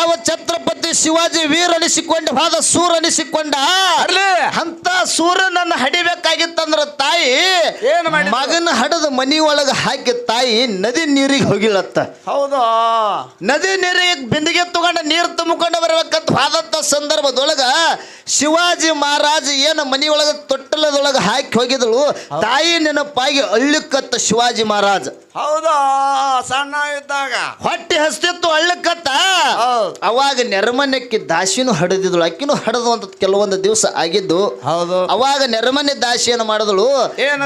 ಯಾವ ಛತ್ರಪತಿ ಶಿವಾಜಿ ವೀರ ಅನಿಸಿಕೊಂಡ ಹೋದ ಸೂರ ಅನಿಸಿಕೊಂಡ ಅರ್ಲಿ. ಅಂತ ಸೂರ್ಯನನ್ನು ಹಡಿಬೇಕಾಗಿತ್ತಂದ್ರ ತಾಯಿ ಏನ್ ಮಾಡಿ ಮಗನ ಹಡದ ಮನಿ ಒಳಗ ಹಾಕಿ ತಾಯಿ ನದಿ ನೀರಿಗೆ ಹೋಗಿಳತ್ತ. ಹೌದು? ನದಿ ನೀರಿಗೆ ಬಿಂದಿಗೆ ತಗೊಂಡ ನೀರು ತುಂಬಿಕೊಂಡು ಬರ್ಬೇಕಂತ ಹೋದಂತ ಸಂದರ್ಭದೊಳಗ ಶಿವಾಜಿ ಮಹಾರಾಜ ಏನು ಮನಿಯೊಳಗ ತೊಟ್ಟಲದೊಳಗ ಹಾಕಿ ಹೋಗಿದಳು. ತಾಯಿ ನೆನಪಾಗಿ ಅಳ್ಳಿಕತ್ತ ಶಿವಾಜಿ ಮಹಾರಾಜ. ಹೌದಾ? ಸಣ್ಣ ಇದ್ದಾಗ. ಹೊಟ್ಟೆ ಹಸ್ತಿತ್ತು ಅಳ್ಳಿಕತ್ತ. ಅವಾಗ ಅವಾಗ ನೆರಮನೆಕ್ಕಿ ದಾಸಿನೂ ಹಡದಿದಳು. ಅಕ್ಕಿನೂ ಹಡದು ಅಂತ ಕೆಲವೊಂದು ದಿವಸ ಆಗಿದ್ದು ಹೌದು. ಅವಾಗ ನೆರಮನೆ ದಾಸಿಯನ್ನು ಮಾಡಿದಳು?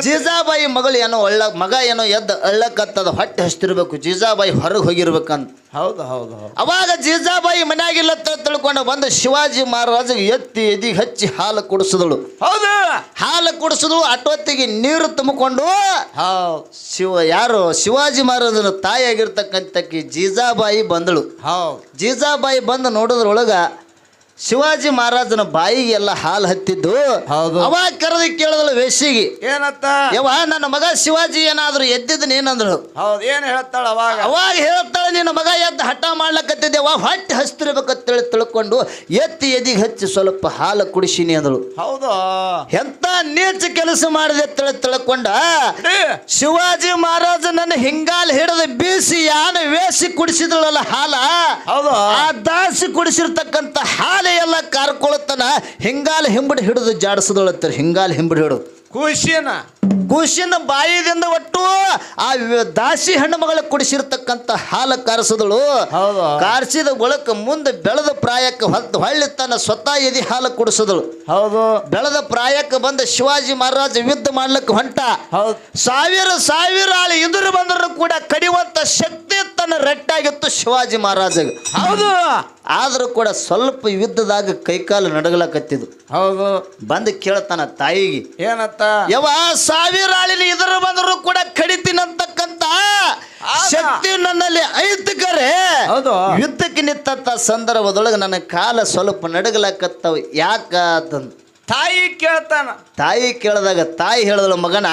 ಜೀಜಾಬಾಯಿ ಮಗಳು ಏನೋ ಒಳ್ಳ ಮಗ ಏನೋ ಎದ್ದ ಅಳ್ಳಕ್ಕತ್ತದ ಹೊಟ್ಟೆ ಹಚ್ಚಿರ್ಬೇಕು ಜೀಜಾಬಾಯಿ ಹೊರಗೆ ಹೋಗಿರ್ಬೇಕಂತ. ಹೌದು ಹೌದು ಹೌದು. ಅವಾಗ ಜೀಜಾಬಾಯಿ ಮನೆಯಾಗಿಲ್ಲ ತಿಳ್ಕೊಂಡು ಬಂದು ಶಿವಾಜಿ ಮಹಾರಾಜ ಎತ್ತಿ ಎದಿ ಹಚ್ಚಿ ಹಾಲು ಕುಡಿಸಿದಳು. ಹೌದು. ಹಾಲು ಕುಡಿಸಿದಳು ಅಟ್ಟೊತ್ತಿಗೆ ನೀರು ತುಂಬಿಕೊಂಡು ಶಿವ ಯಾರು? ಶಿವಾಜಿ ಮಹಾರಾಜನ ತಾಯಿಯಾಗಿರ್ತಕ್ಕಂಥಕ್ಕಿ ಜೀಜಾಬಾಯಿ ಬಂದಳು. ಹೌದು ಜೀಜಾಬಾಯಿ ಬಂದು ನೋಡೋದ್ರೊಳಗ ಶಿವಾಜಿ ಮಹಾರಾಜನ ಬಾಯಿಗೆ ಎಲ್ಲ ಹಾಲು ಹತ್ತಿದ್ದು ಹೌದು. ಅವಾಗ ಕರೆದು ಕೇಳಿದಳು ವೇಷಿಗೆ ಏನತ್ತ? ಯವ್ವ ನನ್ನ ಮಗ ಶಿವಾಜಿ ಏನಾದ್ರು ಎದ್ದಿದ್ದು ನೀನಂದ್ರು. ಹೌದು ಏನ್ ಹೇಳ್ತಾಳ ಅವಾಗ? ಅವಾಗ ಹೇಳ್ತಾಳೆ ನಿನ್ನ ಮಗ ಎದ್ದು ಹಠ ಮಾಡ್ಲಕತ್ತಿದ್ದೆವ ಹೊಟ್ಟೆ ಹಸ್ತಿರ್ಬೇಕಂತೇಳಿ ತಿಳ್ಕೊಂಡು ಎತ್ತಿ ಎದಿಗೆ ಹಚ್ಚಿ ಸ್ವಲ್ಪ ಹಾಲು ಕುಡಿಸಿನಿ ಅಂದಳು. ಹೌದು. ಎಂತ ನೀಚ ಕೆಲಸ ಮಾಡಿದೆ ತಿಳಿ ತಿಳ್ಕೊಂಡ? ಶಿವಾಜಿ ಮಹಾರಾಜ ನನ್ನ ಹಿಂಗಾಲ್ ಹಿಡಿದು ಬೀಸಿ ಯಾನ ವೇಸಿ ಕುಡಿಸಿದಳಲ್ಲ ಹಾಲ? ಹೌದು. ಆ ದಾಸಿ ಕುಡಿಸಿರ್ತಕ್ಕಂತ ಹಾಲೆ ಎಲ್ಲ ಕಾರ್ಕೊಳತನ ಹಿಂಗಾಲ ಹಿಂಬಡಿ ಹಿಡಿದು ಜಾಡಿಸಿದಳತ್ತಾರೆ ಹಿಂಗಾಲ ಹಿಂಬಡಿ ಹಿಡಿದು. ಖುಷಿನ ಕೂಸಿನ ಬಾಯಿದಿಂದ ಒಟ್ಟು ಆ ದಾಸಿ ಹೆಣ್ಣು ಮಗಳ ಕುಡಿಸಿರ್ತಕ್ಕಂತ ಹಾಲು ಕರೆಸಿದಳು. ಹೌದು. ಕಾರಿಸಿದ ಒಳಕ್ಕೆ ಮುಂದೆ ಬೆಳೆದ ಪ್ರಾಯಕ್ಕೆ ಹೊತ್ತು ಹೊಳ್ಳಿ ತನ್ನ ಸ್ವತಃ ಎದಿ ಹಾಲು ಕುಡಿಸಿದಳು. ಹೌದು. ಬೆಳೆದ ಪ್ರಾಯಕ್ಕೆ ಬಂದ ಶಿವಾಜಿ ಮಹಾರಾಜ ಯುದ್ಧ ಮಾಡ್ಲಿಕ್ಕೆ ಹೊಂಟ. ಹೌದು. ಸಾವಿರ ಸಾವಿರ ಆಳು ಎದುರು ಬಂದರೂ ಕೂಡ ಕಡಿಯುವಂತ ಶಕ್ತಿ ತನ್ನ ರೆಟ್ಟಾಗಿತ್ತು ಶಿವಾಜಿ ಮಹಾರಾಜಗೆ. ಹೌದು. ಆದರೂ ಕೂಡ ಸ್ವಲ್ಪ ಯುದ್ಧದಾಗ ಕೈಕಾಲು ನಡಗಲಕತ್ತಿದ್ದು. ಹೌದು. ಬಂದು ಕೇಳ್ತಾನ ತಾಯಿಗೆ. ಏನತ್ತ? ಯವ ಸಾವಿರ ಇದರ ಬಂದರೂ ಕೂಡ ಕಡಿತೀನಂತಕ್ಕಂತ. ಶಕ್ತಿ ನನ್ನಲ್ಲಿ ಐತಕರೆ. ಯುದ್ಧಕ್ಕೆ ನಿಂತ ಸಂದರ್ಭದೊಳಗೆ ನನ್ನ ಕಾಲ ಸ್ವಲ್ಪ ನಡಗಲಕತ್ತವ ಯಾಕ ಅಂತಂದು ತಾಯಿ ಕೇಳ್ತಾನ. ತಾಯಿ ಕೇಳಿದಾಗ ತಾಯಿ ಹೇಳಿದಳು ಮಗನ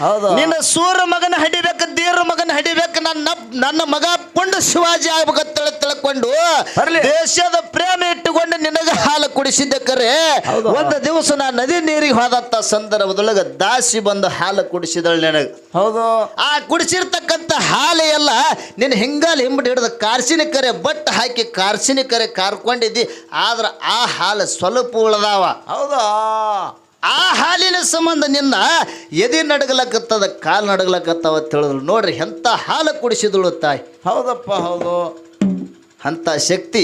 ಹೌದು. ನಿನ್ನ ಸೂರ ಮಗನ ಹಡಿಬೇಕು ದೇವ್ರ ಮಗನ ಹಡಿಬೇಕು ನನ್ನ ನನ್ನ ಮಗ ಕೊಂಡು ಶಿವಾಜಿ ಆಗ್ಬೇಕಂತ ತಿಳ್ಕೊಂಡು ಬರ್ಲಿ. ದೇಶದ ಪ್ರೇಮ ಇಟ್ಟುಕೊಂಡು ನಿನಗ ಹಾಲು ಕುಡಿಸಿದ್ದೆ ಕರೆ. ಹೌದು. ಒಂದು ದಿವಸ ನಾ ನದಿ ನೀರಿಗೆ ಹೋದಂತ ಸಂದರ್ಭದೊಳಗ ದಾಸಿ ಬಂದು ಹಾಲು ಕುಡಿಸಿದಳು ನಿನಗೆ. ಹೌದು. ಆ ಕುಡಿಸಿರ್ತಕ್ಕಂಥ ಹಾಲು ಎಲ್ಲ ನಿನ್ನ ಹಿಂಗಾಲ ಹಿಂಬಡಿ ಹಿಡಿದು ಕಾರ್ಸಿನ ಕರೆ ಬಟ್ ಹಾಕಿ ಕಾರ್ಸಿನ ಕರೆ ಕಾರ್ಕೊಂಡಿದ್ದಿ. ಆದ್ರೆ ಆ ಹಾಲು ಸ್ವಲ್ಪ ಉಳಿದಾವ. ಹೌದು. ಆ ಹಾಲಿನ ಸಂಬಂಧ ನಿನ್ನ ಎದೆ ನಡಗಲಕತ್ತದ ಕಾಲು ನಡಗಲಕತ್ತವ ಅಂತ ಹೇಳಿದ್ರು ನೋಡ್ರಿ ಎಂಥ ಹಾಲು ಕುಡಿಸಿದಳು ತಾಯಿ. ಹೌದಪ್ಪ ಹೌದು. ಅಂತ ಶಕ್ತಿ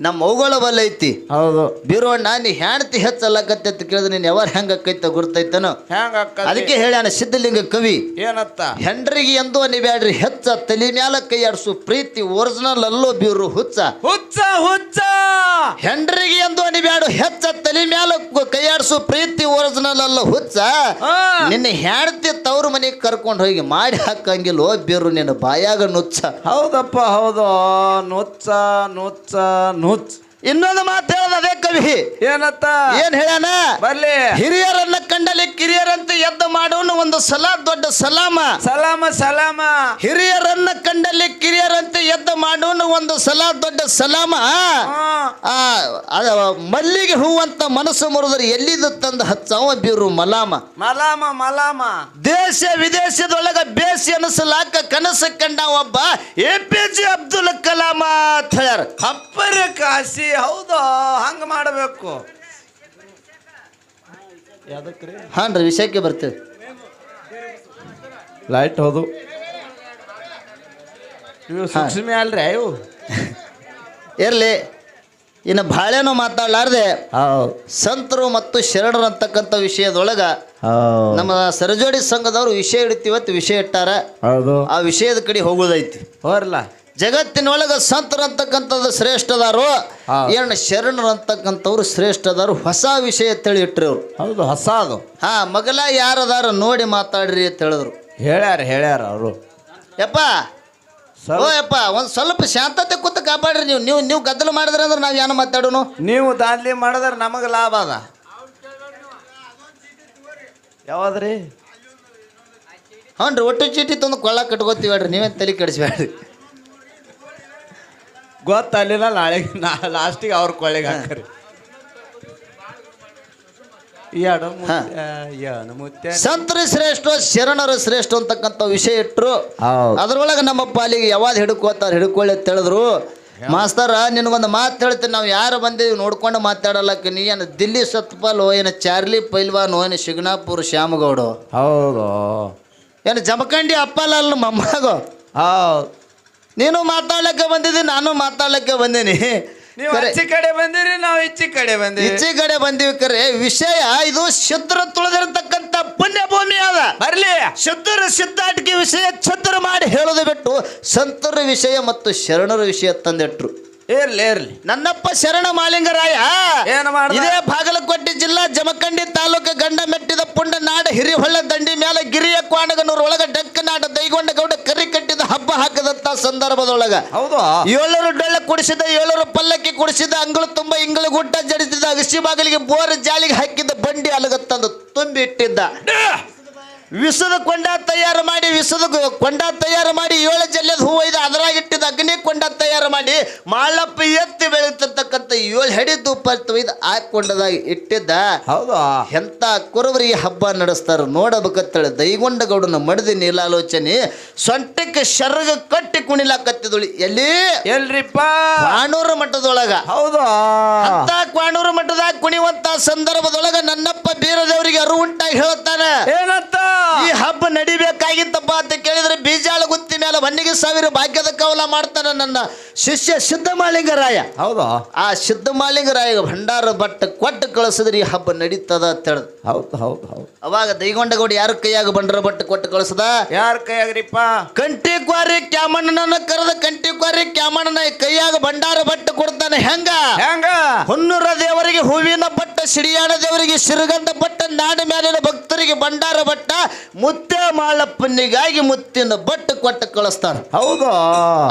ನಮ್ಮ ಅವುಗಳ ಬಲ ಐತಿ. ಹೌದು. ಬೀರೋಣ್ಣ ನೀ ಹೆಣ್ತಿ ಹೆಚ್ಚಲ್ಲಕತ್ತೆ ಅಂತ ಕೇಳಿದ್ರೆ ನೀನು ಯಾವಾಗ ಹೆಂಗ ಅಕ್ಕೈತ ಗುರ್ತೈತನೋ. ಹೆಂಗ ಅದಕ್ಕೆ ಹೇಳ್ಯಾನ ಸಿದ್ಧಲಿಂಗ ಕವಿ. ಏನತ್ತ? ಹೆಂಡ್ರಿಗೆ ಎಂದೋ ಅನಿಬ್ಯಾಡ್ರಿ ಹೆಚ್ಚ ತಲೆ ಮ್ಯಾಲ ಕೈ ಆಡ್ಸು ಪ್ರೀತಿ ಒರಿಜಿನಲ್ ಅಲ್ಲೋ ಬೀರು ಹುಚ್ಚ. ಹುಚ್ಚ ಹುಚ್ಚ! ಹೆಂಡ್ರಿಗೆ ಎಂದು ಅನಿಬ್ಯಾಡು ಹೆಚ್ಚ ತಲೆ ಮ್ಯಾಲ ಕು- ಆಡ್ಸು ಪ್ರೀತಿ ಒರಿಜಿನಲ್ ಅಲ್ಲೋ ಹುಚ್ಚ. ನಿನ್ನ ಹೆಂಡತಿ ತವ್ರ ಮನೆಗೆ ಕರ್ಕೊಂಡು ಹೋಗಿ ಮಾಡಿ ಹಾಕಂಗಿಲ್ಲ ಓ ಬೀರು ನಿನ್ನ ಬಾಯಾಗ ನುಚ್ಚ. ಹೌದಪ್ಪ ಹೌದು. ನುಚ್ಚ ನುಚ್ಚ. ನುಚ್ಚ ಇನ್ನೊಂದು ಮಾತು ಹೇಳದ ಅದೇ ಕವಿ. ಏನತ್ತ? ಏನ್ ಹೇಳ್ಯಾನ? ಬರ್ಲಿ. ಹಿರಿಯರನ್ನ ಕಂಡಲ್ಲಿ ಕಿರಿಯರಂತೆ ಎದ್ದು ಮಾಡೋನು ಒಂದು ಸಲ ದೊಡ್ಡ ಸಲಾಮ. ಸಲಾಮ ಸಲಾಮ. ಹಿರಿಯರನ್ನ ಕಂಡಲ್ಲಿ ಕಿರಿಯರಂತೆ ಎದ್ದು ಮಾಡೋನು ಒಂದು ಸಲ ದೊಡ್ಡ ಸಲಾಮ. ಹಾ. ಮಲ್ಲಿಗೆ ಹೂವಂತ ಮನಸ್ಸು ಮುರಿದ್ರೆ ಎಲ್ಲಿದ್ದು ತಂದು ಹಚ್ಚವ ಬೀರು ಮಲಾಮ. ಮಲಾಮ ಮಲಾಮ. ದೇಶ ವಿದೇಶದೊಳಗ ಬೇಸಿ ಅನಿಸಲಾಕ ಕನಸು ಕಂಡ ಒಬ್ಬ A P J Abdul Kalam ಅಂತ ಹೇಳ್ಯಾರ. ಅಪ್ಪರ ಕಾಸಿ ಹೌದು? ಹಂಗೆ ಮಾಡಬೇಕು. ಹಾಂ ಹಾನ್ ರೀ ವಿಷಯಕ್ಕೆ ಬರ್ತೇವೆ. ಲೈಟ್ ಹೌದು. ಇವು ಸೂಕ್ಷ್ಮಿ ಅಲ್ರಿ ಇವು ಇರ್ಲಿ ಇನ್ನು ಬಾಳೆನೂ ಮಾತಾಡ್ಲಾರ್ದೆ ಸಂತರು ಮತ್ತು ಶರಣರು ಅಂತಕ್ಕಂಥ ವಿಷಯದೊಳಗ ನಮ್ಮ ಸರಜೋಡಿ ಸಂಘದವರು ವಿಷಯ ಇಡ್ತೀವತ್ತು ವಿಷಯ ಇಟ್ಟಾರ. ಹೌದು. ಆ ವಿಷಯದ ಕಡೆ ಹೋಗೋದೈತಿ. ಹೋರ್ಲ? ಜಗತ್ತಿನೊಳಗ ಸಂತರು ಅಂತಕ್ಕಂಥದ್ದು ಶ್ರೇಷ್ಠದಾರು ಏನು ಶರಣರು ಅಂತಕ್ಕಂಥವ್ರು ಶ್ರೇಷ್ಠದಾರು ಹೊಸ ವಿಷಯ ತಿಳಿ ಇಟ್ರಿ ಅವ್ರು ಹೌದು ಹೊಸ ಅದು. ಹಾ ಮಗಲ ಯಾರದಾರ ನೋಡಿ ಮಾತಾಡ್ರಿ ಅಂತ ಹೇಳಿದ್ರು. ಹೇಳ್ಯಾರ ಹೇಳ್ಯಾರ ಅವರು. ಯಪ್ಪ ಓ ಯಪ್ಪ ಒಂದು ಸ್ವಲ್ಪ ಶಾಂತತೆ ಕೂತ ಕಾಪಾಡ್ರಿ ನೀವು. ನೀವು ನೀವು ಗದ್ದಲು ಮಾಡಿದ್ರೆ ಅಂದ್ರೆ ನಾವು ಏನು ಮಾತಾಡೋನು? ನೀವು ದಾದ್ಲಿ ಮಾಡಿದ್ರೆ ನಮಗೆ ಲಾಭ ಅದ. ಯಾವ್ದ್ರಿ? ಹ್ಞೂ ರೀ ಒಟ್ಟು ಚೀಟಿ ತಂದು ಕೊಳ್ಳ ಕಟ್ಕೋತೀವಿ ಹೇಳ್ರಿ ನೀವೇನು ತಲೆ ಕೆಡಿಸ್ಬೇಡ್ರಿ ಗೊತ್ತಲ್ಲಿಲ್ಲ ನಾಳೆ ನಾ ಲಾಸ್ಟಿಗೆ ಅವ್ರ ಕೊಳ್ಳೆಗೆ ಹಾಕರಿ. ಸಂತರು ಶ್ರೇಷ್ಠ ಶರಣರು ಶ್ರೇಷ್ಠ ಅಂತಕ್ಕಂಥ ವಿಷಯ ಇಟ್ಟರು ಅದ್ರೊಳಗೆ ನಮ್ಮ ಪಾಲಿಗೆ ಯಾವಾಗ ಹಿಡ್ಕೋತಾರ ಹಿಡ್ಕೊಳ್ಳಿ ಅಂತ ಹೇಳಿದ್ರು. ಮಾಸ್ತರ ನಿನಗೊಂದು ಮಾತು ಹೇಳ್ತೀನಿ ನಾವು ಯಾರು ಬಂದೀವಿ ನೋಡ್ಕೊಂಡು ಮಾತಾಡಲ್ಲಕ್ಕೆ ನೀ ಏನು ದಿಲ್ಲಿ ಸತ್ಪಾಲ್ ಏನು ಚಾರ್ಲಿ ಪೈಲ್ವಾನ್ ಏನು ಶಿಗ್ನಾಪುರ್ ಶ್ಯಾಮಗೌಡ. ಹೌದು. ಏನು ಜಮಖಂಡಿ ಅಪ್ಪಲ್ಲ ಅಲ್ಲ ಮಮ್ಮಗೋ. ಹೌದು. ನೀನು ಮಾತಾಡ್ಲಿಕ್ಕೆ ಬಂದಿದ್ದೀನಿ ನಾನು ಮಾತಾಡ್ಲಿಕ್ಕೆ ಬಂದೀನಿ. ನೀವು ಹೆಚ್ಚಿ ಕಡೆ ಬಂದಿರಿ ನಾವು ಈಚೆ ಕಡೆ ಬಂದಿವಿ ಈಚೆ ಕಡೆ ಬಂದೀವಿ ಕರೆ. ವಿಷಯ ಇದು ಶುದ್ರ ತುಳಿದಿರತಕ್ಕಂತ ಪುಣ್ಯ ಭೂಮಿ ಅದ. ಬರ್ಲಿ. ಶುದ್ಧರ ಸಿದ್ಧಾಟಿಕೆ ವಿಷಯ ಛತ್ರ ಮಾಡಿ ಹೇಳೋದು ಬಿಟ್ಟು ಸಂತರ ವಿಷಯ ಮತ್ತು ಶರಣರ ವಿಷಯ ತಂದಿಟ್ರು. ಏರ್ಲಿ ಇರ್ಲಿ. ನನ್ನಪ್ಪ ಶರಣ ಮಾಲಿಂಗರಾಯ. ಏನು ಮಾಡಿದೆ? ಇದೇ ಬಾಗಲಕೋಟೆ ಜಿಲ್ಲಾ ಜಮಖಂಡಿ ತಾಲೂಕು ಗಂಡ ಮೆಟ್ಟಿದ ಪುಂಡ ನಾಡ ಹಿರಿಹೊಳ್ಳ ದಂಡಿ ಮೇಲೆ ಗಿರಿಯ ಕ್ವಾಣಗನೂರ ಒಳಗ ಡಕ್ಕನಾಡ ದೈಗೊಂಡ ಗೌಡ ಹಬ್ಬ ಹಾಕದಂತ ಸಂದರ್ಭದೊಳಗ ಹೌದು. ಏಳರು ಡೊಳ್ಳ ಕುಡಿಸಿದ ಏಳರು ಪಲ್ಲಕ್ಕಿ ಕುಡಿಸಿದ ಅಂಗಳು ತುಂಬಾ ಇಂಗಳು ಗುಡ್ಡ ಜಡಿಸಿದ ಅಗಸಿ ಬಾಗಿಲಿಗೆ ಬೋರ್ ಜಾಲಿಗೆ ಹಾಕಿದ್ದ ಬಂಡಿ ಅಲಗತ್ತಂದು ತುಂಬಿ ಇಟ್ಟಿದ್ದ ವಿಸದ ಕೊಂಡ ತಯಾರು ಮಾಡಿ ವಿಷದ ಕೊಂಡ ತಯಾರು ಮಾಡಿ ಏಳು ಜಲ್ಲೆದ ಹೂ ಅದರಾಗ ಇಟ್ಟಿದ್ದ ಅಗ್ನಿ ಕೊಂಡ ತಯಾರು ಮಾಡಿ ಮಾಳಪ್ಪ ಎತ್ತಿ ಬೆಳೀತಿರ್ತಕ್ಕಂಥ ಏಳು ಹೆಡಿ ತುಪ್ಪ ಇದು ಆ ಕೊಂಡದಾಗ ಇಟ್ಟಿದ್ದ. ಹೌದು? ಎಂತ ಕುರುಬರಿಗೆ ಹಬ್ಬ ನಡೆಸ್ತಾರ ನೋಡಬೇಕತ್ತೇಳಿ ದೈಗೊಂಡ ಗೌಡನ ಮಡದಿ ನೀಲಾಲೋಚನೆ ಸೊಂಟಕ್ಕೆ ಶರಗ ಕಟ್ಟಿ ಕುಣಿಲಾಕತ್ತಿದಳು ಎಲ್ಲಿ? ಎಲ್ರಿಪ್ಪ? ಕ್ವಾಣೂರು ಮಠದೊಳಗ. ಹೌದು? ಅಂತ ಕ್ವಾಣೂರು ಮಠದಾಗ ಕುಣಿಯುವಂತ ಸಂದರ್ಭದೊಳಗ ನನ್ನಪ್ಪ ಬೀರದೇವರಿಗೆ ಅರು ಉಂಟಾಗಿ ಹೇಳ್ತಾನೆ. ಏನಂತ? ಈ ಹಬ್ಬ ನಡಿಬೇಕಾಗಿತ್ತಪ್ಪ ಅಂತ ಕೇಳಿದ್ರೆ ಬೀಜಾಳ ಬನ್ನಿಗೆ ಸಾವಿರ ಭಾಗ್ಯದ ಕವಲ ಮಾಡ್ತಾನೆ ನನ್ನ ಶಿಷ್ಯ ಸಿದ್ಧಮಾಲಿಂಗರಾಯ ಹೌದು? ಆ ಸಿದ್ಧಮಾಲಿಂಗರಾಯ ಭಂಡಾರ ಭಟ್ಟ ಕೊಟ್ಟು ಕಳಿಸಿದ್ರೆ ಈ ಹಬ್ಬ ನಡೀತದ ಅಂತ ಹೇಳ್ದ. ಹೌದು ಹೌದು ಹೌದು. ಅವಾಗ ದೈಗೊಂಡಗೌಡ ಯಾರ ಕೈಯಾಗ ಬಂಡರ ಭಟ್ಟ ಕೊಟ್ಟು ಕಳಿಸದ? ಯಾರ ಕೈಯಾಗ್ರಿಪ್ಪ? ಕಂಟಿ ಕ್ವಾರಿ ಕ್ಯಾಮಣ್ಣನ ಕರೆದ ಕಂಟಿ ಕ್ವಾರಿ ಕ್ಯಾಮಣ್ಣನ ಕೈಯಾಗ ಭಂಡಾರ ಭಟ್ಟ ಕೊಡ್ತಾನೆ. ಹೆಂಗ? ಹೆಂಗ? ಹೊನ್ನೂರ ದೇವರಿಗೆ ಹೂವಿನ ಬಟ್ಟ ಸಿಡಿಯಾಣ ದೇವರಿಗೆ ಸಿರುಗಂಧ ಬಟ್ಟ ನಾಡ ಮೇಲಿನ ಭಕ್ತರಿಗೆ ಭಂಡಾರ ಬಟ್ಟ ಮುತ್ತೆ ಮಾಳಪ್ಪನಿಗಾಗಿ ಮುತ್ತಿನ ಬಟ್ಟು ಕೊಟ್ಟು ಕಳಿಸ್ತಾರ ಹೌದು.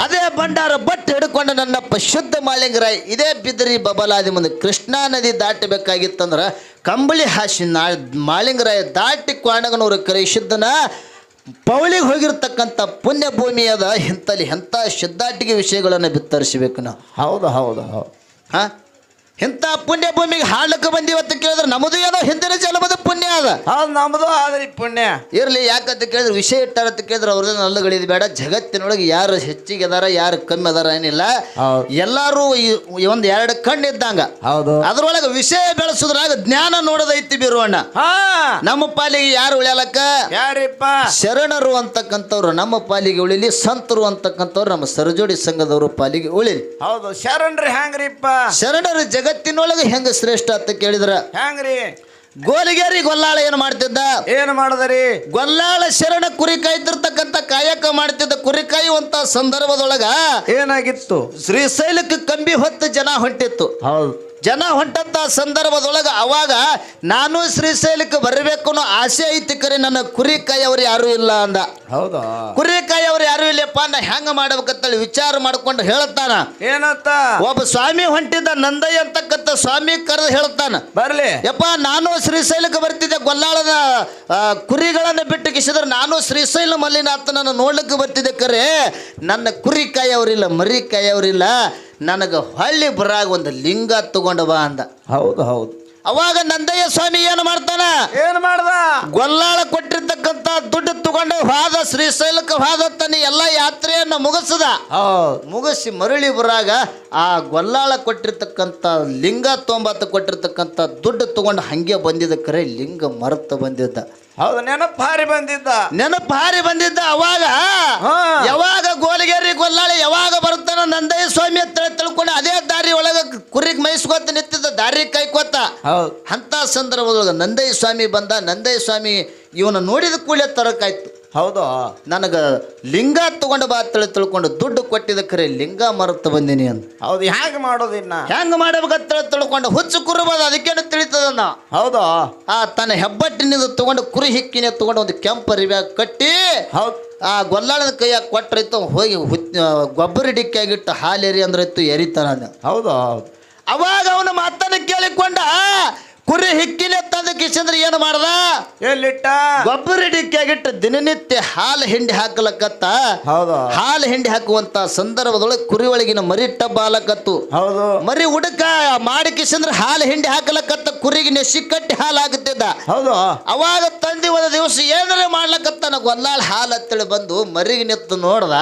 ಅದೇ ಭಂಡಾರ ಬಟ್ಟೆ ಹಿಡ್ಕೊಂಡು ನನ್ನ ಶುದ್ಧ ಮಾಲಿಂಗರಾಯ್ ಇದೇ ಬಿದ್ರಿ ಬಬಲಾದಿ ಮುಂದೆ ಕೃಷ್ಣಾ ನದಿ ದಾಟಬೇಕಾಗಿತ್ತಂದ್ರ ಕಂಬಳಿ ಹಾಸಿ ನಾ ಮಾಲಿಂಗರಾಯ ದಾಟಿ ಕ್ವಾಣಗನೂರು ಕರೆ ಶುದ್ಧನ ಪೌಳಿಗೆ ಹೋಗಿರ್ತಕ್ಕಂಥ ಪುಣ್ಯ ಭೂಮಿ ಅದ ಇಂಥಲ್ಲಿ ಎಂಥ ಶುದ್ಧಾಟಿಕೆ ವಿಷಯಗಳನ್ನು ಬಿತ್ತರಿಸಬೇಕು ನಾವು. ಹೌದು ಹೌದು ಹೌದು. ಹಾ? ಇಂಥ ಪುಣ್ಯ ಭೂಮಿಗೆ ಹಾಡ್ಲಿಕ್ಕೆ ಬಂದಿವತ್ತು ಕೇಳಿದ್ರೆ ನಮ್ದು ಏನೋ ಹಿಂದಿನ ಜನ್ಮದ ಪುಣ್ಯ ಅದ. ಹೌದು ನಮ್ದು ಆದ್ರಿ ಪುಣ್ಯ. ಇರ್ಲಿ ಯಾಕಂತ ಕೇಳಿದ್ರೆ ವಿಷಯ ಇಟ್ಟಾರಂತ ಕೇಳಿದ್ರೆ ಅವ್ರದ್ದು ನಲ್ಲಗಳಿದ್ ಬೇಡ. ಜಗತ್ತಿನೊಳಗೆ ಯಾರು ಹೆಚ್ಚಿಗೆ ಅದಾರ ಯಾರು ಕಮ್ಮಿ ಅದಾರ ಏನಿಲ್ಲ. ಎಲ್ಲಾರು ಒಂದ್ ಎರಡು ಕಣ್ಣು ಇದ್ದಂಗ. ಹೌದು. ಅದ್ರೊಳಗೆ ವಿಷಯ ಬೆಳೆಸೋದ್ರಾಗ ಜ್ಞಾನ ನೋಡೋದೈತಿ ಬಿರುವಣ್ಣ. ಹಾ. ನಮ್ಮ ಪಾಲಿಗೆ ಯಾರು ಉಳಿಯಲಕ್ಕ? ಯಾರಿಪ್ಪ? ಶರಣರು ಅಂತಕ್ಕಂಥವ್ರು ನಮ್ಮ ಪಾಲಿಗೆ ಉಳಿಲಿ ಸಂತರು ಅಂತಕ್ಕಂಥವ್ರು ನಮ್ಮ ಸರಜೋಡಿ ಸಂಘದವರು ಪಾಲಿಗೆ ಉಳಿಲಿ. ಹೌದು ಶರಣರು ಹ್ಯಾಂಗ್ರಿಪ್ಪ? ಶರಣರು ಜಗತ್ತಿನೊಳಗೆ ಹೆಂಗ ಶ್ರೇಷ್ಠ ಅಂತ ಕೇಳಿದ್ರ? ಹೆಂಗ್ರಿ ಗೋಲಿಗೇರಿ ಗೊಲ್ಲಾಳ ಏನು ಮಾಡ್ತಿದ್ದ? ಏನು ಮಾಡದರಿ? ಗೊಲ್ಲಾಳ ಶರಣ ಕುರಿ ಕಾಯ್ತಿರ್ತಕ್ಕಂಥ ಕಾಯಕ ಮಾಡ್ತಿದ್ದ ಕುರಿ ಕಾಯುವಂತ ಸಂದರ್ಭದೊಳಗ ಏನಾಗಿತ್ತು? ಶ್ರೀಶೈಲಕ್ಕೆ ಕಂಬಿ ಹೊತ್ತು ಜನ ಹೊಂಟಿತ್ತು. ಹೌದು. ಜನ ಹೊಂಟಂತ ಸಂದರ್ಭದೊಳಗ ಅವಾಗ ನಾನು ಶ್ರೀಶೈಲಕ್ಕೆ ಬರಬೇಕು ಅನ್ನೋ ಆಸೆ ಐತಿ ಕರೆ ನನ್ನ ಕುರಿ ಅವ್ರು ಯಾರು ಇಲ್ಲ ಅಂದ. ಹೌದಾ? ಕುರಿ ಅವ್ರು ಯಾರು ಇಲ್ಲಪ್ಪ ನಾ ಹೆಂಗ ಮಾಡ್ಬೇಕಂತೇಳಿ ವಿಚಾರ ಮಾಡ್ಕೊಂಡು ಹೇಳ್ತಾನ ಏನಂತ? ಒಬ್ಬ ಸ್ವಾಮಿ ಹೊಂಟಿದ್ದ ನಂದಯ್ಯ ಅಂತಕ್ಕಂಥ ಸ್ವಾಮಿ ಕರೆದು ಹೇಳ್ತಾನ ಬರ್ಲಿ. ಯಪ್ಪ ನಾನು ಶ್ರೀಶೈಲಕ್ಕೆ ಬರ್ತಿದ್ದೆ ಗೊಲ್ಲಾಳದ ಕುರಿಗಳನ್ನು ಬಿಟ್ಟು ಕಿಸಿದ್ರೆ ನಾನು ಶ್ರೀಶೈಲ ಮಲ್ಲಿನಾಥನನ್ನು ನೋಡ್ಲಿಕ್ಕೆ ಬರ್ತಿದ್ದೆ ಕರೆ. ನನ್ನ ಕುರಿ ಕಾಯವ್ರಿಲ್ಲ ಮರಿ ಕಾಯವ್ರಿಲ್ಲ ನನಗೆ ಹಳ್ಳಿ ಬರಾಗ ಒಂದು ಲಿಂಗ ತಗೊಂಡು ಬಾ ಅಂದ. ಹೌದು ಹೌದು. ಅವಾಗ ನಂದಯ್ಯ ಸ್ವಾಮಿ ಏನು ಮಾಡ್ತಾನ? ಏನು ಮಾಡ್ದ? ಗೊಲ್ಲಾಳ ತಗೊಂಡು ಶ್ರೀಶೈಲಕ ಶ್ರೀಶೈಲಕ್ಕೆ ಹಾದ ತನ್ನ ಎಲ್ಲ ಯಾತ್ರೆಯನ್ನು ಮುಗಿಸದ. ಮುಗಿಸಿ ಮರಳಿ ಬರಾಗ ಆ ಗೊಲ್ಲಾಳ ಕೊಟ್ಟಿರ್ತಕ್ಕಂಥ ಲಿಂಗ ತೊಂಬತ್ತು ಕೊಟ್ಟಿರ್ತಕ್ಕಂಥ ದುಡ್ಡು ತಗೊಂಡು ಹಂಗೆ ಬಂದಿದ್ದ ಕರೆ ಲಿಂಗ ಮರೆತು ಬಂದಿದ್ದ. ಹೌದು ನೆನಪು ಹಾರಿ ಬಂದಿದ್ದ. ನೆನಪು ಹಾರಿ ಬಂದಿದ್ದ ಅವಾಗ. ಯಾವಾಗ ಗೋಲಿಗೇರಿ ಗೊಲ್ಲಾಳಿ ಯಾವಾಗ ಬರ್ತಾನ ನಂದಯ್ಯ ಸ್ವಾಮಿ ಅಂತ ತಿಳ್ಕೊಂಡು ಅದೇ ದಾರಿ ಒಳಗ ಕುರಿಗೆ ಮೈಸ್ಕೊತ ನಿಂತಿದ್ದ ದಾರಿ ಕೈಕೋತ ಹೌದು. ಅಂತ ಸಂದರ್ಭದೊಳಗೆ ನಂದಯ್ಯ ಸ್ವಾಮಿ ಬಂದ. ನಂದಯ್ಯ ಸ್ವಾಮಿ ಇವನ ನೋಡಿದ ಕೂಡಲೇ ತರಕಾಯ್ತು. ಹೌದು. ನನಗೆ ಲಿಂಗ ತಗೊಂಡು ಬಾ ತಿಳಿ ತಿಳ್ಕೊಂಡು ದುಡ್ಡು ಕೊಟ್ಟಿದ್ದ ಕರೆ ಲಿಂಗ ಮರೆತು ಬಂದೀನಿ ಅಂತ ಹೌದು ಹ್ಯಾಂಗ ಮಾಡೋದಿನ್ನ ಹೆಂಗ್ ಮಾಡ್ಬೇಕಂತ ತಿಳ್ಕೊಂಡು ಹುಚ್ಚು ಕುರುಬದ ಅದಕ್ಕೇನು ತಿಳಿತದ ನಾ ಹೌದು. ಆ ತನ್ನ ಹೆಬ್ಬಟ್ಟಿನಿಂದ ತಗೊಂಡು ಕುರಿ ಹಿಕ್ಕಿನ ತಗೊಂಡು ಒಂದು ಕೆಂಪು ಅರಿವ್ಯಾಗ ಕಟ್ಟಿ ಹೌದು. ಆ ಗೊಲ್ಲಾಳದ ಕೈಯಾಗ ಕೊಟ್ರಿತ್ತು ಹೋಗಿ ಗೊಬ್ಬರ ಡಿಕ್ಕಿಯಾಗಿಟ್ಟು ಹಾಲು ಎರಿ ಅಂದ್ರೆ ಇತ್ತು ಎರಿತಾನ. ಹೌದು ಹೌದು. ಅವಾಗ ಅವನ ಮಾತನ್ನ ಕೇಳಿಕೊಂಡ ಕುರಿ ಹಿಕ್ಕಿಲೆ ತಂದ ಕಿಶಂದ್ರ ಏನು ಮಾಡ್ದ? ಎಲ್ಲಿಟ್ಟ? ಗೊಬ್ಬರ ಡಿಕ್ಕಿಯಾಗಿಟ್ಟು ದಿನನಿತ್ಯ ಹಾಲು ಹಿಂಡಿ ಹಾಕಲಕ್ಕತ್ತ ಹೌದು. ಹಾಲು ಹಿಂಡಿ ಹಾಕುವಂತ ಸಂದರ್ಭದೊಳಗೆ ಕುರಿ ಒಳಗಿನ ಮರಿ ಟಬ್ಬ ಹಾಲಕತ್ತು. ಹೌದು. ಮರಿ ಹುಡುಕ ಮಾಡಿ ಕಿಶಂದ್ರ ಹಾಲು ಹಿಂಡಿ ಹಾಕಲಕ್ಕತ್ತ ಕುರಿಗೆ ನೆಸಿ ಕಟ್ಟಿ ಹಾಲು ಹಾಕುತ್ತಿದ್ದ ಹೌದು. ಅವಾಗ ತಂದಿ ಒಂದು ದಿವಸ ಏನಾರ ಮಾಡ್ಲಕತ್ತಾನ ಗೊಲ್ಲಾಳ ಹಾಲು ಹತ್ತಳಿ ಬಂದು ಮರಿಗೆ ನಿತ್ತು ನೋಡ್ದ.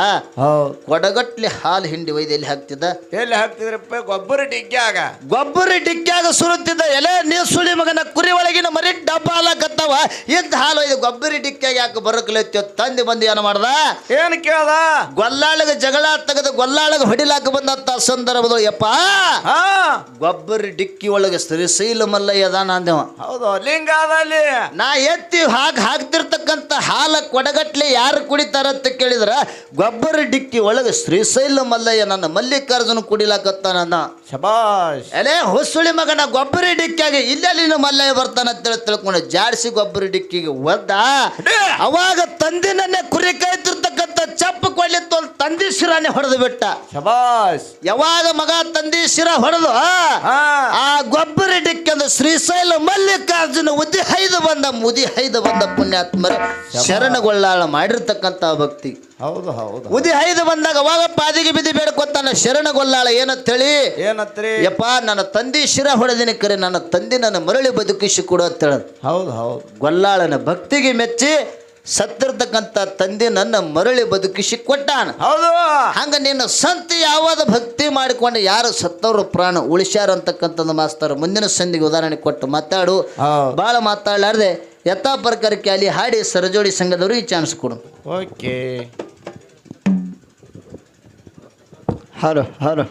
ಕೊಡಗಟ್ಲಿ ಹಾಲು ಹಿಂಡಿ ಒಯ್ದು ಎಲ್ಲಿ ಹಾಕ್ತಿದ್ದ? ಎಲ್ಲಿ ಹಾಕ್ತಿದ್ರಪ್ಪ? ಗೊಬ್ಬರ ಡಿಕ್ಕಿಯಾಗ ಗೊಬ್ಬರ ಡಿಕ್ಕಿಯಾಗ ಸುರುತ್ತಿದ್ದ ಎಲೆ ನೀ ಸುಳಿ ಮಗನ ಕುರಿ ಒಳಗಿನ ಮರಿ ಡಬ್ಬ ಹಾಲಕತ್ತವ ಎಂತ ಹಾಲು ಇದು ಗೊಬ್ಬರಿ ಡಿಕ್ಕಿಯಾಗಿ ಯಾಕೆ ಬರಕಲೈತ್ಯೋ ತಂದಿ ಬಂದು ಏನು ಮಾಡ್ದ? ಏನ್ ಕೇಳ್ದ? ಗೊಲ್ಲಾಳಗ ಜಗಳ ತೆಗೆದು ಗೊಲ್ಲಾಳಗ ಹೊಡಿಲಾಕ ಬಂದಂತ ಸಂದರ್ಭದೊಳಗೆ ಯಪ್ಪ. ಗೊಬ್ಬರಿ ಗೊಬ್ಬರ ಡಿಕ್ಕಿ ಒಳಗೆ ಶ್ರೀಶೈಲ ಮಲ್ಲಯ್ಯ ಅದಾನ ಅಂದೆವ. ಹೌದು ಲಿಂಗ ಅದ ಅಲ್ಲಿ. ನಾ ಎತ್ತಿ ಹಾಗೆ ಹಾಕ್ತಿರ್ತಕ್ಕಂಥ ಹಾಲ ಕೊಡಗಟ್ಲೆ ಯಾರು ಕುಡಿತಾರ ಅಂತ ಕೇಳಿದ್ರ ಗೊಬ್ಬರಿ ಡಿಕ್ಕಿ ಒಳಗೆ ಶ್ರೀಶೈಲ ಮಲ್ಲಯ್ಯ ನನ್ನ ಮಲ್ಲಿಕಾರ್ಜುನ ಕುಡಿಲಾಕತ್ತಾನ ಶಬಾಷ್. ಎಲೆ ಹುಸುಳಿ ಮಗನ ಗೊಬ್ಬರಿ ಡಿಕ್ಕಿಯಾಗಿ ಇಲ್ಲೆಲ್ಲಿ ಮಲ್ಲಯ್ಯ ಬರ್ತಾನ ಅಂತೇಳಿ ತಿಳ್ಕೊಂಡು ಜಾಡಿಸಿ ಗೊಬ್ಬರಿ ಡಿಕ್ಕಿಗೆ ಒದ್ದ. ಅವಾಗ ತಂದಿನನ್ನೇ ಕುರಿ ಕಾಯ್ತಿರ್ತಕ್ಕಂಥ ಚಪ್ಪು ಚಪ್ಪ ಅಲ್ಲಿ ತಂದಿ ಶಿರಾನೆ ಹೊಡೆದು ಬಿಟ್ಟ. ಶಬಾಷ್. ಯಾವಾಗ ಮಗ ತಂದಿ ಶಿರ ಹೊಡೆದು ಆ? ಆ ಗೊಬ್ಬರ ಡಿಕ್ಕಂದ ಶ್ರೀಶೈಲ ಮಲ್ಲಿಕಾರ್ಜುನ ಉದಿ ಹೈದು ಬಂದ ಮುದಿ ಹೈದು ಬಂದ ಪುಣ್ಯಾತ್ಮರ ಶರಣಗೊಳ್ಳಾಳ ಮಾಡಿರ್ತಕ್ಕಂಥ ಭಕ್ತಿ. ಹೌದು ಹೌದು. ಉದಿ ಹೈದು ಬಂದಾಗ ಅವಾಗ ಪಾದಿಗೆ ಬಿದ್ದಿ ಬೇಡ್ಕೊತಾನ ಶರಣಗೊಲ್ಲಾಳ ಏನಂತೇಳಿ? ಏನತ್ರಿ? ಯಪ್ಪ ನನ್ನ ತಂದೆ ಶಿರ ಹೊಡೆದಿನ ಕರೆ ನನ್ನ ತಂದೆ ನನ್ನ ಮರಳಿ ಬದುಕಿಸಿ ಕೊಡು ಅಂತೇಳ ಹೌದು ಹೌದು. ಗೊಲ್ಲಾಳನ ಭಕ್ತಿಗೆ ಮೆಚ್ಚಿ ಸತ್ತಿರ್ತಕ್ಕಂಥ ತಂದೆ ನನ್ನ ಮರಳಿ ಬದುಕಿಸಿ ಕೊಟ್ಟಾನ. ಹೌದು. ಹಂಗ ನಿನ್ನ ಸಂತ ಯಾವಾದ ಭಕ್ತಿ ಮಾಡಿಕೊಂಡು ಯಾರು ಸತ್ತವರು ಪ್ರಾಣ ಉಳಿಸ್ಯಾರ ಅಂತಕ್ಕಂಥದ್ದು ಮಾಸ್ತರ್ ಮುಂದಿನ ಸಂಧಿಗೆ ಉದಾಹರಣೆ ಕೊಟ್ಟು ಮಾತಾಡು. ಬಹಳ ಭಾಳ ಮಾತಾಡಲಾರ್ದೆ ಯಥಾ ಕ್ಯಾಲಿ ಅಲ್ಲಿ ಹಾಡಿ ಸರಜೋಡಿ ಈ ಚಾನ್ಸ್ ಕೊಡು. ಓಕೆ. Hello hello